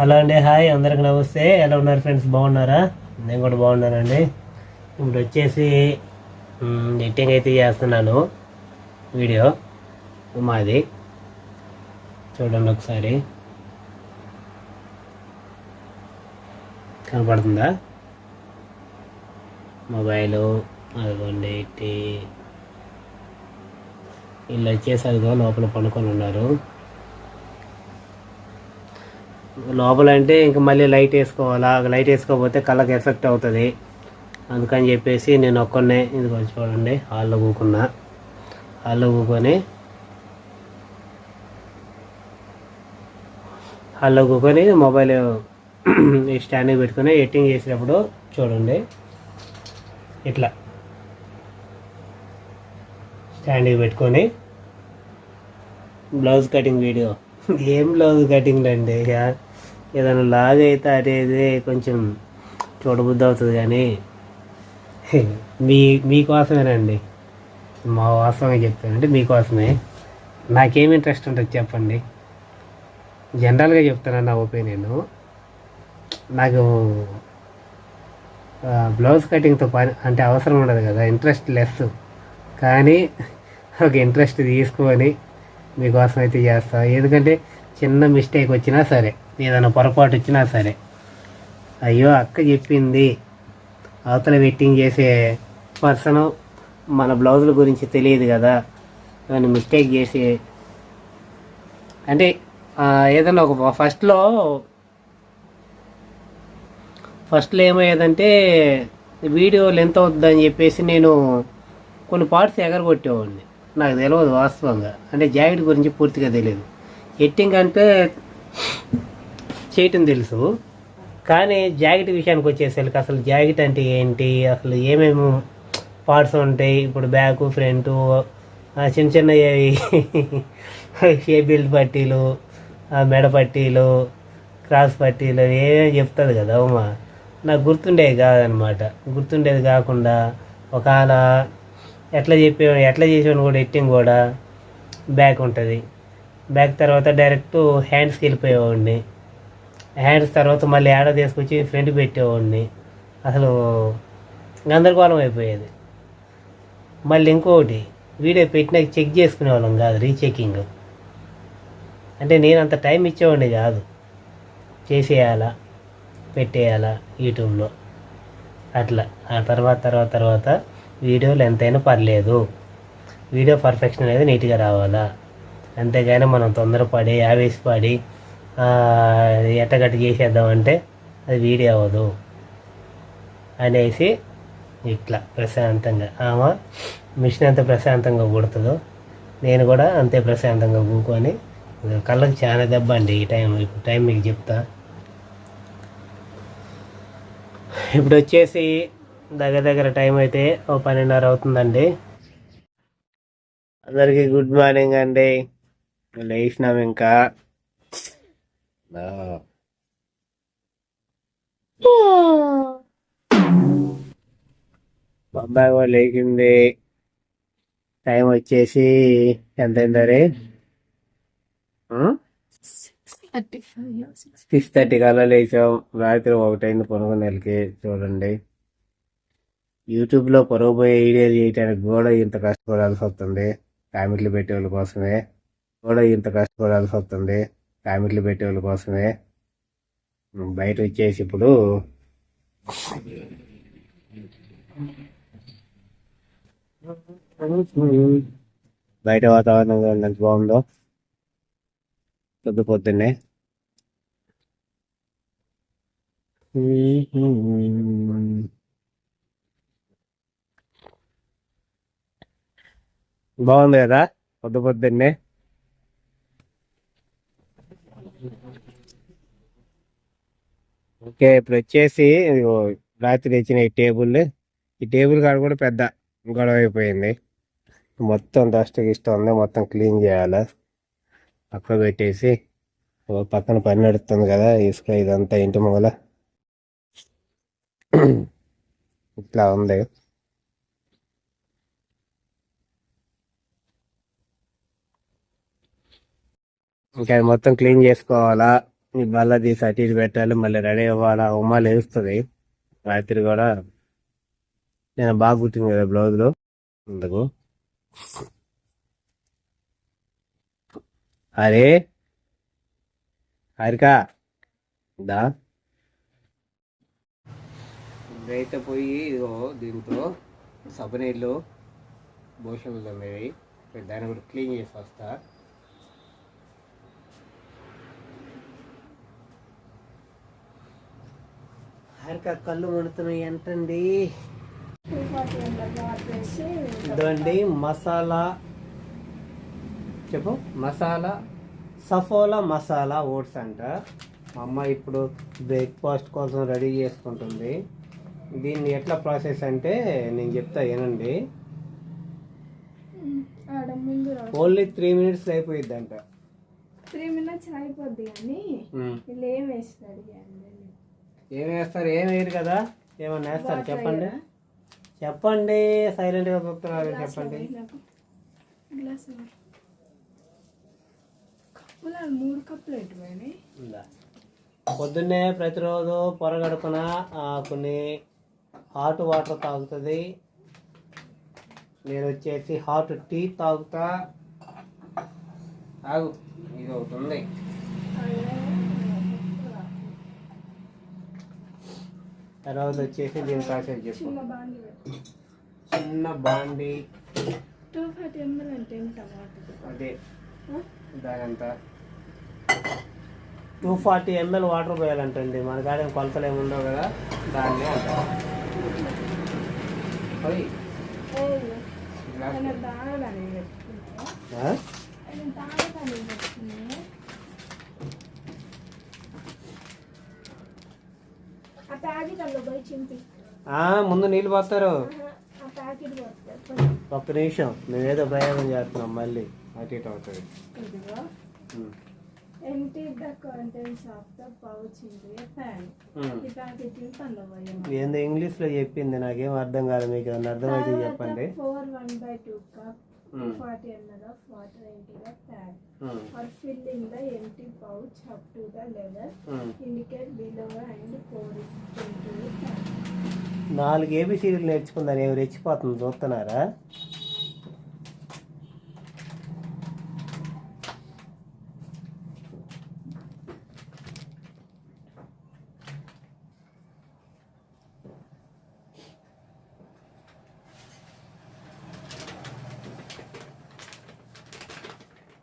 Hello అండి hi అందరికి నమస్తే. ఎలా ఉన్నారు ఫ్రెండ్స్? బాగున్నారా? నేను కూడా బాగున్నానండి. ఇప్పుడు వచ్చేసి ఎడిటింగ్ అయితే చేస్తున్నాను. వీడియో మాది. చూడండి ఒకసారి. కనపడుతుందా? మొబైలు అదిగోండి ఇట్టి వీళ్ళు వచ్చేసి అదిగో లోపల పనుకొని ఉన్నారు. లోపల అంటే ఇంకా మళ్ళీ లైట్ వేసుకోవాలా? లైట్ వేసుకోకపోతే కళ్ళకి ఎఫెక్ట్ అవుతుంది. అందుకని చెప్పేసి నేను ఒక్కనే కొంచెం చూడండి హాల్లో కూకున్నా. హాల్లో కూకొని హాల్లో కూకొని మొబైల్ ఈ స్టాండ్ పెట్టుకొని ఎడిటింగ్ చేసేటప్పుడు చూడండి. ఇట్లా. స్టాండ్ పెట్టుకొని బ్లౌజ్ కటింగ్ వీడియో. ఏం బ్లౌజ్ కటింగ్ అండి ఇక? ఏదైనా లాగ్ అయితే అనేది కొంచెం చూడబుద్ధి అవుతుంది కానీ మీ మీకోసమేనండి మా వాస్తవమే చెప్తానంటే మీకోసమే నాకేం ఇంట్రెస్ట్ ఉంటుంది చెప్పండి. జనరల్గా చెప్తాను నా ఒపీనియన్ నాకు బ్లౌజ్ కటింగ్తో పని అంటే అవసరం ఉండదు కదా. ఇంట్రెస్ట్ లెస్ కానీ ఒక ఇంట్రెస్ట్ తీసుకొని మీకోసం అయితే చేస్తాం. ఎందుకంటే చిన్న మిస్టేక్ వచ్చినా సరే. ఏదైనా పొరపాటు వచ్చినా సరే. అయ్యో అక్క చెప్పింది. అవతల వెట్టింగ్ చేసే పర్సన్ మన బ్లౌజుల గురించి తెలియదు కదా. ఏమైనా మిస్టేక్ చేసి అంటే ఏదైనా ఒక ఫస్ట్లో ఫస్ట్లో ఏమయ్యేదంటే వీడియో లెంత్ అవుతుందని చెప్పేసి నేను కొన్ని పార్ట్స్ ఎగరగొట్టేవాడిని. నాకు తెలియదు వాస్తవంగా. అంటే జాకెట్ గురించి పూర్తిగా తెలియదు ఎట్టింగ్ అంటే చేయటం తెలుసు. కానీ జాకెట్ విషయానికి వచ్చేసరికి అసలు జాకెట్ అంటే ఏంటి? అసలు ఏమేమి పార్ట్స్ ఉంటాయి? ఇప్పుడు బ్యాక్ ఫ్రంట్ చిన్న చిన్న షే బెల్ట్ పట్టీలు మెడ పట్టీలు క్రాస్ పట్టీలు ఏమేమి చెప్తుంది కదా ఉమా? నాకు గుర్తుండేది కాదనమాట. గుర్తుండేది కాకుండా ఒకవేళ ఎట్లా చెప్పే ఎట్లా చేసేవాడిని కూడా ఎట్టింగ్ కూడా బ్యాక్ ఉంటుంది. బ్యాక్ తర్వాత డైరెక్ట్ హ్యాండ్స్కి వెళ్ళిపోయేవాడిని. హ్యాండ్స్ తర్వాత మళ్ళీ యాడ తీసుకొచ్చి ఫ్రంట్ పెట్టేవాడిని. అసలు గందరగోళం అయిపోయేది. మళ్ళీ ఇంకొకటి వీడియో పెట్టినాక చెక్ చేసుకునే వాళ్ళం కాదు రీచెకింగ్ అంటే నేను అంత టైం ఇచ్చేవాడిని కాదు. చేసేయాలా పెట్టేయాలా యూట్యూబ్లో. అట్లా. ఆ తర్వాత తర్వాత తర్వాత వీడియోలు ఎంతైనా పర్లేదు. వీడియో పర్ఫెక్షన్ అనేది నీట్గా రావాలా. అంతేగాని మనం తొందరపడి ఆవేశపడి పడి ఎట్టగట్ట చేసేద్దామంటే అది వీడియో అవ్వదు అనేసి ఇట్లా ప్రశాంతంగా. ఆమె మిషన్ ఎంత ప్రశాంతంగా కుడుతుందో నేను కూడా అంతే ప్రశాంతంగా కూకొని కళ్ళకి చాలా దెబ్బ అండి ఈ టైం. ఇప్పుడు టైం మీకు చెప్తా. ఇప్పుడు వచ్చేసి దగ్గర దగ్గర టైం అయితే ఓ పన్నెండున్నర అవుతుందండి. అందరికీ గుడ్ మార్నింగ్ అండి. లేచినాం ఇంకా. ఆ. మా అబ్బాయి కూడా లేచింది. టైం వచ్చేసి ఎంత అయిందరే సిక్స్ థర్టీ కల్లా లేచాం. రాత్రి ఒకటైంది పొనుగొనేళ్ళకి చూడండి. యూట్యూబ్లో పొరవ పోయే వీడియోలు చేయడానికి కూడా ఇంత కష్టపడాల్సి వస్తుంది. కామెంట్లు పెట్టే వాళ్ళ కోసమే. కూడా ఇంత కష్టపడాల్సి వస్తుంది. కామెంట్లు పెట్టే వాళ్ళ కోసమే. బయట వచ్చేసి ఇప్పుడు బయట వాతావరణం ఎంత బాగుందో? పొద్దు పొద్దున్నే. బాగుంది కదా? పొద్దు పొద్దున్నే. ఓకే ఇప్పుడు వచ్చేసి రాత్రి తెచ్చిన ఈ టేబుల్ ఈ టేబుల్ కాడ కూడా పెద్ద గొడవ అయిపోయింది. మొత్తం డస్ట్ ఇష్టం ఉంది మొత్తం క్లీన్ చేయాలి. పక్క పెట్టేసి పక్కన పని నడుస్తుంది కదా ఇసుక ఇదంతా ఇంటి మొగల. ఇట్లా ఉంది. ఇంకా అది మొత్తం క్లీన్ చేసుకోవాలా? ఈ బల్ల తీసి అటు ఇటు పెట్టాలి మళ్ళీ రెడీ అవ్వాలి ఉమ్మ లేస్తుంది రాత్రి కూడా నేను బాగా కుట్టింది కదా బ్లౌజ్లో. అందుకు. అరే హరికా దా. ఇదైతే పోయి ఇదిగో దీంతో సబనీళ్ళు భూషణలు దాన్ని కూడా క్లీన్ చేసి వస్తా. హారిక కళ్ళు మండుతున్నాయి ఏంటండి ఇదండి మసాలా. చెప్పు మసాలా. సఫోలా మసాలా ఓట్స్ అంట. మా అమ్మ ఇప్పుడు బ్రేక్ఫాస్ట్ కోసం రెడీ చేసుకుంటుంది. దీన్ని ఎట్లా ప్రాసెస్ అంటే నేను చెప్తా ఏనండి ఓన్లీ త్రీ మినిట్స్ అయిపోయిద్ది అంట త్రీ మినిట్స్ అయిపోద్ది కానీ వీళ్ళు ఏం వేస్తారు ఇవన్నీ? ఏం వేస్తారు ఏం వేయరు కదా? ఏమన్నా వేస్తారు? చెప్పండి. చెప్పండి. సైలెంట్గా చూస్తున్నారు చెప్పండి. మూడు కప్పులు? పొద్దున్నే ప్రతిరోజు పొరగడుపున కొన్ని హాట్ వాటర్ తాగుతుంది. నేను వచ్చేసి హాట్ టీ తాగుతా. ఇది ఒకటి ఉంది. తర్వాత వచ్చేసి దీని ప్రాసెస్ చెప్పు. చిన్న బాండి చిన్న బాండి. టూ ఫార్టీ ఎంఎల్ అంటే అదే. దానంతా. టూ ఫార్టీ ఎంఎల్ వాటర్ పోయాలంటండి. మన కాడ కొలతలు ఏమి ఉండవు కదా. దాన్ని అంటారు. పోయి. ముందు నీళ్ళు పోస్తారు. ఆ ప్యాకెట్ పోతుంది ఒక్క నిమిషం. మేమేదో ప్రయోగం చేస్తున్నాం మళ్ళీ. అటు ఇటు అవుతుంది. ఏందో ఇంగ్లీష్లో చెప్పింది. నాకేం అర్థం కాదు. మీకు అర్థమైతే చెప్పండి. Four one by two cup forty ml of water ఎంటీగా pack for filling the empty pouch up to the level indicate below and four నాలుగు ఏబిసీలు నేర్చుకుందని ఎవరు చెప్పిపోతుంది చూస్తున్నారా?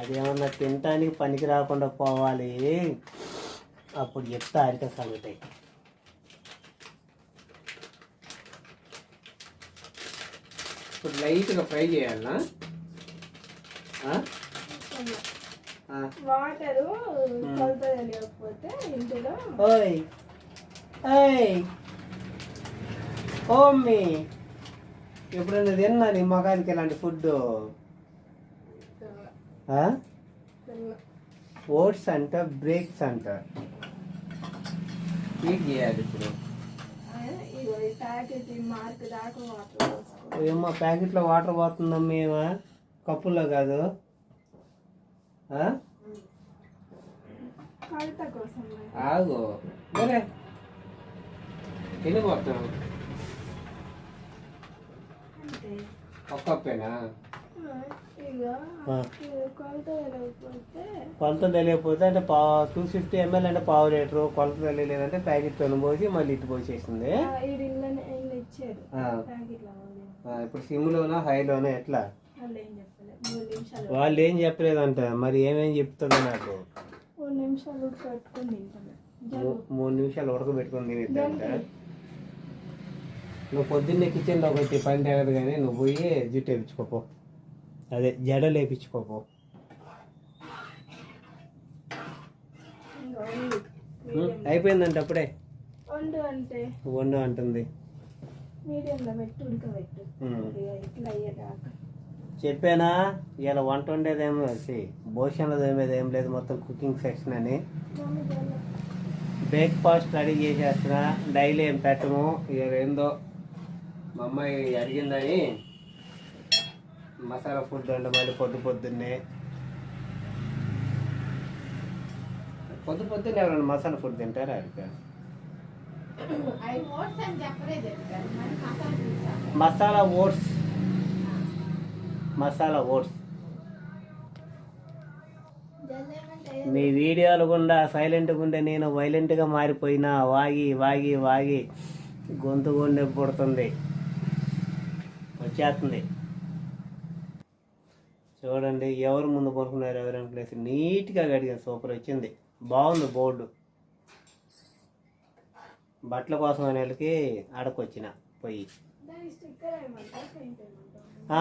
అదేమన్నా తినటానికి పనికి రాకుండా పోవాలి. అప్పుడు చెప్తా అరిక సంగతి. ఇప్పుడు లైట్గా ఫ్రై చేయాలనా. వాటరు కొలత తెలియకపోతే ఇందులో ఓయ్. ఓయ్ ఓమ్మి. ఎప్పుడైనా తిన్నా నీ మగానికి ఇలాంటి ఫుడ్ ఓట్స్ అంట బ్రేక్స్ అంట హీట్ చేయాలి ఇప్పుడు? ఏమో ప్యాకెట్లో వాటర్ పోతుందమ్మా ఏమా కప్పుల్లో కాదు. ఆగు. మరే ఎన్ని పోతాం అంటే కొలత తెలియకపోతే అంటే పా టూ ఫిఫ్టీ ఎంఎల్ అంటే పావు లీటరు కొలత తెలియలేదంటే ప్యాకెట్ తొను పోసి మళ్ళీ ఇటు పోసేసింది. ఇప్పుడు సిమ్లోనా హైలోనా ఎట్లా? వాళ్ళు ఏం చెప్పలేదంట. మరి ఏమేం చెప్తుందో నాకు. మూడు నిమిషాలు ఉడకబెట్టుకొని తినేద్దంట. నువ్వు పొద్దున్నే కిచెన్లో వచ్చి పని తేగదు కానీ నువ్వు పోయి జుట్టు వేపించుకోపో అదే ఉంది. ఉం, అయిపోయిందంట అప్పుడే? వండు అంటే. వండు అంటుంది. మీడియంలో పెట్టి ఉడకబెట్టు. ఉం. ఇక ఇట్లా అయ్యేదాకా. చెప్పానా? ఇలా వంట వండేదేమో వచ్చి భోజనంలో ఏమేది ఏం లేదు మొత్తం కుకింగ్ సెక్షన్ అని. బ్రేక్ఫాస్ట్ రెడీ చేసేస్తున్నా. డైలీ ఏం పెట్టము? ఇక ఏందో మా అమ్మాయి అడిగిందని. మసాలా ఫుడ్ అంటే మళ్ళీ పొద్దు పొద్దున్నే. పొద్దు పొద్దున్న ఎవరైనా మసాలా ఫుడ్ తింటారా మరి మసాలా ఓట్స్. మసాలా ఓట్స్. మీ వీడియోలు గుండా సైలెంట్గా ఉండే నేను వైలెంట్గా మారిపోయినా వాగి వాగి వాగి గొంతు గుండె పుడుతుంది. వచ్చేస్తుంది. చూడండి ఎవరు ముందు కొనుక్కున్నారు ఎవరైనా ప్లేస్ నీట్గా కడిగాను సూపర్ వచ్చింది. బాగుంది బోర్డు. బట్టల కోసం అనే వాళ్ళకి ఆడకొచ్చిన పోయి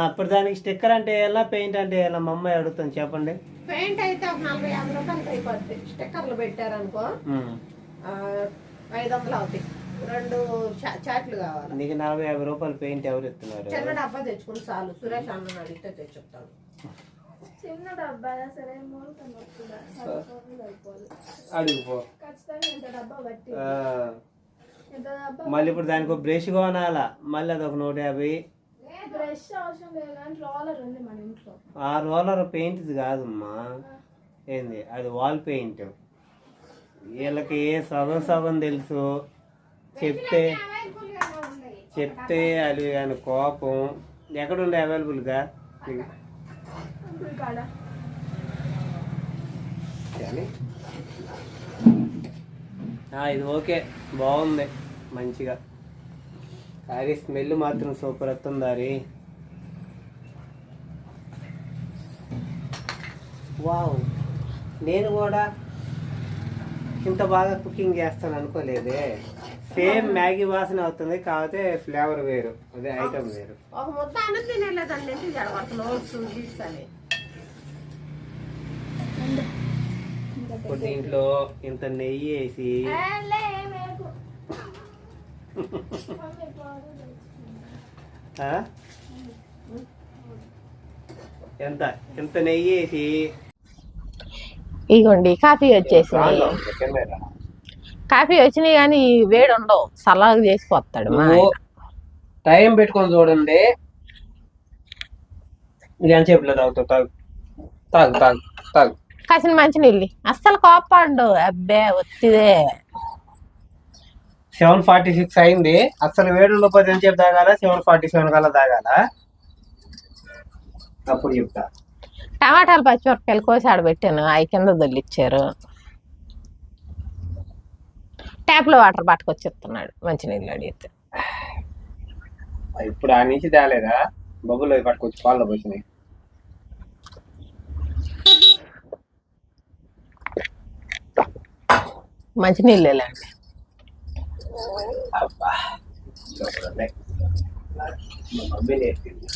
ఇప్పుడు దానికి స్టిక్కర్ అంటే ఎలా పెయింట్ అంటే ఎలా? మా అమ్మాయి అడుగుతాను చెప్పండి. పెయింట్ అయితే ఒక నలభై యాభై రూపాయలకి అయిపోద్ది. స్టిక్కర్లు పెట్టారనుకో ఐదు వందలు అవుతాయి. రెండు చాట్లు కావాలి. నీకు నలభై యాభై రూపాయలు పెయింట్ ఎవరు ఇస్తున్నారు? చిన్న డబ్బా తెచ్చుకుని చాలు. సురేష్ అన్న అడిగితే తెచ్చుతాను చిన్న డబ్బా సరే మూడు అడుగుపో మళ్ళీ ఇప్పుడు దానికి ఒక బ్రష్ కొనాలా? మళ్ళీ అదొక నూట యాభై. ఆ రోలర్ పెయింట్ కాదమ్మా. ఏంది? అది వాల్ పెయింట్. వీళ్ళకి సగం సగం తెలుసు. చెప్తే చెప్తే అది ఆయన కోపం. ఎక్కడుండే అవైలబుల్గా కాడ ఇది ఓకే. బాగుంది. మంచిగా. కానీ స్మెల్ మాత్రం సూపర్ వస్తుంది దారి వావ్. నేను కూడా ఇంత బాగా కుకింగ్ చేస్తాను అనుకోలేదే. సేమ్ మ్యాగీ వాసన అవుతుంది కాకపోతే ఫ్లేవర్ వేరు. అదే ఐటమ్ వేరు. ఒక ముద్ద అన్నం తినేలేదండి. ఇప్పుడు దీంట్లో ఇంత నెయ్యి వేసి? ఎంత? ఎంత నెయ్యి వేసి ఇగోండి కాఫీ వచ్చేసింది. కాఫీ వచ్చినాయి కానీ వేడి ఉండవు. చల్లగా చేసి పోతాడు మా నువ్వు టైం పెట్టుకొని చూడండి. ఇది ఎంత సేపులో తాగుతావు తాగు. తాగు తాగు తాగు. కాసిన మంచి నీళ్ళు అస్సలు కోపాడు అబ్బే వచ్చిదే సెవెన్ ఫార్టీ సిక్స్ అయింది. అసలు వేడులో పది ఎంత సేపు తాగాల? సెవెన్ ఫార్టీ సెవెన్ కల్లా తాగాల? అప్పుడు చెప్తా. టమాటాలు పచ్చిమిరపకాయలు కోసి ఆడబెట్టాను అవి కింద దొల్లిచ్చారు. ట్యాప్లో వాటర్ పట్టుకొచ్చిస్తున్నాడు. మంచినీళ్ళు అడిగితే. ఇప్పుడు ఆ నుంచి తేలేదా? బొబ్బులో పట్టుకొచ్చి పాల్లో పోసినాయి. మంచినీళ్ళు అబ్బా. సూపర్ ఉన్నాయి. మా మమ్మీ నేర్పింది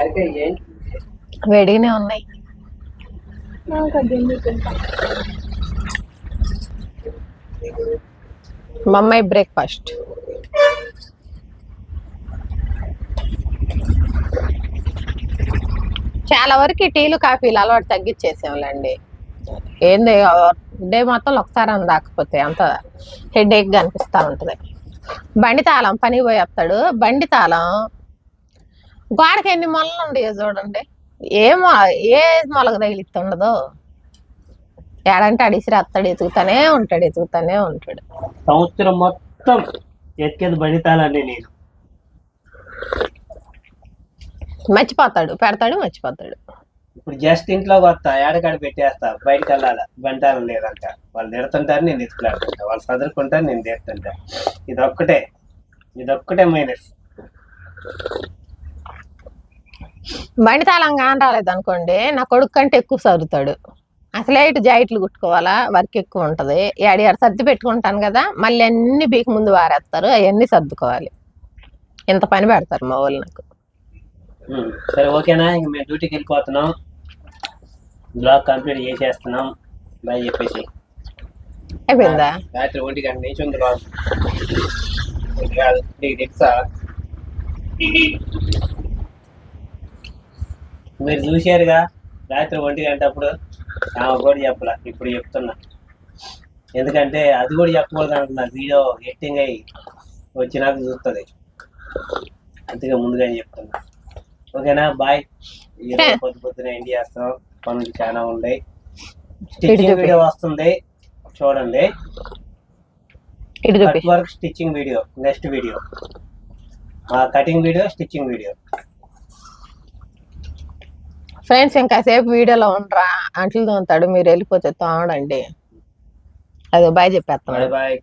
అయితే ఏంటి వేడిగానే ఉన్నాయి నాకు అది ఎందుకు ఇంత? మా అమ్మాయి బ్రేక్ఫాస్ట్ చాలా వరకు టీలు కాఫీలు అలవాటు తగ్గించేసేవాళ్ళండి. ఏంది డే మొత్తం ఒకసారి అని దాకపోతే అంత హెడ్ ఏక్ అనిపిస్తూ ఉంటుంది. బండి తాళం పనికి పోయి వస్తాడు. బండి తాళం గోడకి ఎన్ని మొలలు ఉండయో చూడండి. ఏ మొ ఏ మొలకు తగిలిస్తుండదు ఏడంటే అడిసిరి అత్తాడు ఎతుకుతానే ఉంటాడు ఎతుకుతానే ఉంటాడు. సంవత్సరం మొత్తం ఎక్కేది బండితాలండి నేను. మర్చిపోతాడు పెడతాడు మర్చిపోతాడు. ఇప్పుడు జస్ట్ ఇంట్లోకి వస్తా ఏడకాడ పెట్టేస్తా బయటకు వెళ్ళాలా బంటారం లేదంట. వాళ్ళు తిడుతుంటారు నేను ఎత్తుకులాడుతుంటా వాళ్ళు చదువుకుంటారు నేను తీస్తుంటా. ఇదొక్కటే ఇదొక్కటే మైనస్ బండి తాళం కాని రాలేదు అనుకోండి నా కొడుకు కంటే ఎక్కువ చదువుతాడు అసలే ఇటు జాయిట్లు కుట్టుకోవాలా వర్క్ ఎక్కువ ఉంటది. ఏడు ఏడు సర్ది పెట్టుకుంటాను కదా మళ్ళీ అన్ని బీక్ ముందు వారేస్తారు అవన్నీ సర్దుకోవాలి. ఇంత పని పెడతారు మా వాళ్ళు నాకు. సరే ఓకేనా? ఇంక మేము డ్యూటీకి వెళ్ళిపోతున్నాం. బ్లాగ్ కంప్లీట్ చేసేస్తున్నాం. బాయ్ చెప్పేసి. అయిపోయిందా? రాత్రి ఒంటి గంట నుంచి ఉంది కాదు నీకు తెలుసా మీరు చూశారుగా రాత్రి ఒంటి గంట అప్పుడు ఆమె కూడా చెప్పలా ఇప్పుడు చెప్తున్నా. ఎందుకంటే అది కూడా చెప్పకూడదు అంటున్నా వీడియో ఎడిటింగ్ అయ్యి వచ్చినాక చూస్తుంది. అందుకే ముందుగానే చెప్తున్నా. ఓకేనా? బాయ్. పొద్దు పొద్దున ఏం చేస్తాం పనులు చాలా ఉన్నాయి. స్టిచ్చింగ్. వీడియో వస్తుంది. చూడండి. Cut work stitching video next video cutting video stitching video friends ఇంకా సేపు వీడియోలో ఉండరా? అంట్లు తోముతాడు మీరు వెళ్ళిపోతే తోమడండి. అదే బాయ్ చెప్పేస్తాను. Bye bye.